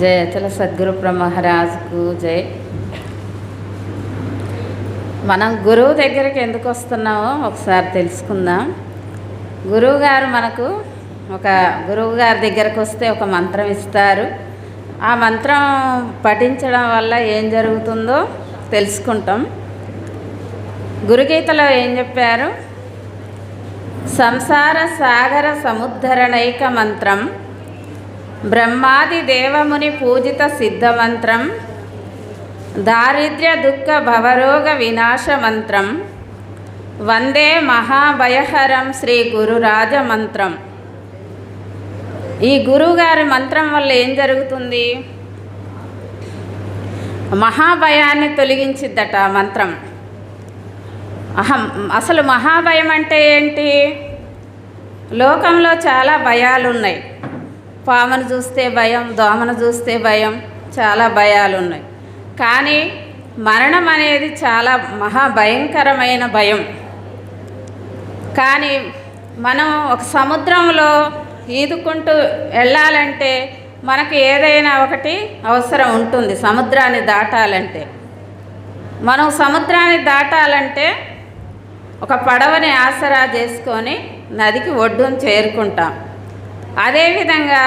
జయ అచల సద్గురు బ్రహ్మరాజుకు జయ. మనం గురువు దగ్గరికి ఎందుకు వస్తున్నామో ఒకసారి తెలుసుకుందాం. గురువు గారు మనకు ఒక గురువు గారి దగ్గరకు వస్తే ఒక మంత్రం ఇస్తారు. ఆ మంత్రం పఠించడం వల్ల ఏం జరుగుతుందో తెలుసుకుంటాం. గురుగీతలో ఏం చెప్పారు? సంసార సాగర సముద్ధరణైక మంత్రం. బ్రహ్మాది దేవముని పూజిత సిద్ధమంత్రం దారిద్ర్య దుఃఖ భవరోగ వినాశ మంత్రం వందే మహాభయహరం శ్రీ గురురాజ మంత్రం ఈ గురువుగారి మంత్రం వల్ల ఏం జరుగుతుంది? మహాభయాన్ని తొలగించిద్దట మంత్రం. అహం అసలు మహాభయం అంటే ఏంటి? లోకంలో చాలా భయాలు ఉన్నాయి పామును చూస్తే భయం దోమను చూస్తే భయం చాలా భయాలు ఉన్నాయి కానీ మరణం అనేది చాలా మహాభయంకరమైన భయం. కానీ మనం ఒక సముద్రంలో ఈదుకుంటూ వెళ్ళాలంటే మనకు ఏదైనా ఒకటి అవసరం ఉంటుంది సముద్రాన్ని దాటాలంటే. మనం సముద్రాన్ని దాటాలంటే ఒక పడవని ఆసరా చేసుకొని నదికి ఒడ్డును చేరుకుంటాం. అదేవిధంగా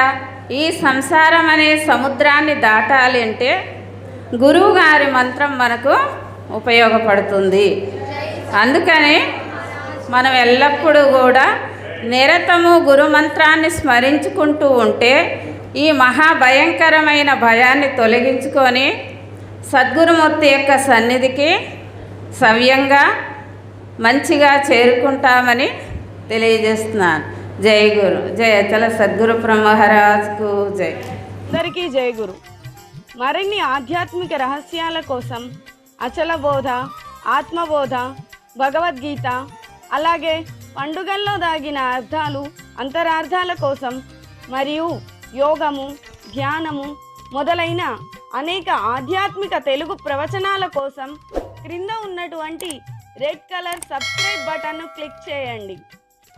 ఈ సంసారం అనే సముద్రాన్ని దాటాలి అంటే గురువుగారి మంత్రం మనకు ఉపయోగపడుతుంది. అందుకని మనం ఎల్లప్పుడూ కూడా నిరతము గురు మంత్రాన్ని స్మరించుకుంటూ ఉంటే ఈ మహాభయంకరమైన భయాన్ని తొలగించుకొని సద్గురుమూర్తి యొక్క సన్నిధికి సవ్యంగా మంచిగా చేరుకుంటామని తెలియజేస్తున్నాను. జై గురు. జై అచల సద్గురు బ్రహ్మహరాజ్కు జై. అందరికీ జై గురు. మరిన్ని ఆధ్యాత్మిక రహస్యాల కోసం అచల బోధ ఆత్మబోధ భగవద్గీత అలాగే పండుగల్లో దాగిన అర్థాలు అంతరార్థాల కోసం మరియు యోగము ధ్యానము మొదలైన అనేక ఆధ్యాత్మిక తెలుగు ప్రవచనాల కోసం క్రింద ఉన్నటువంటి రెడ్ కలర్ సబ్స్క్రైబ్ బటన్ను క్లిక్ చేయండి.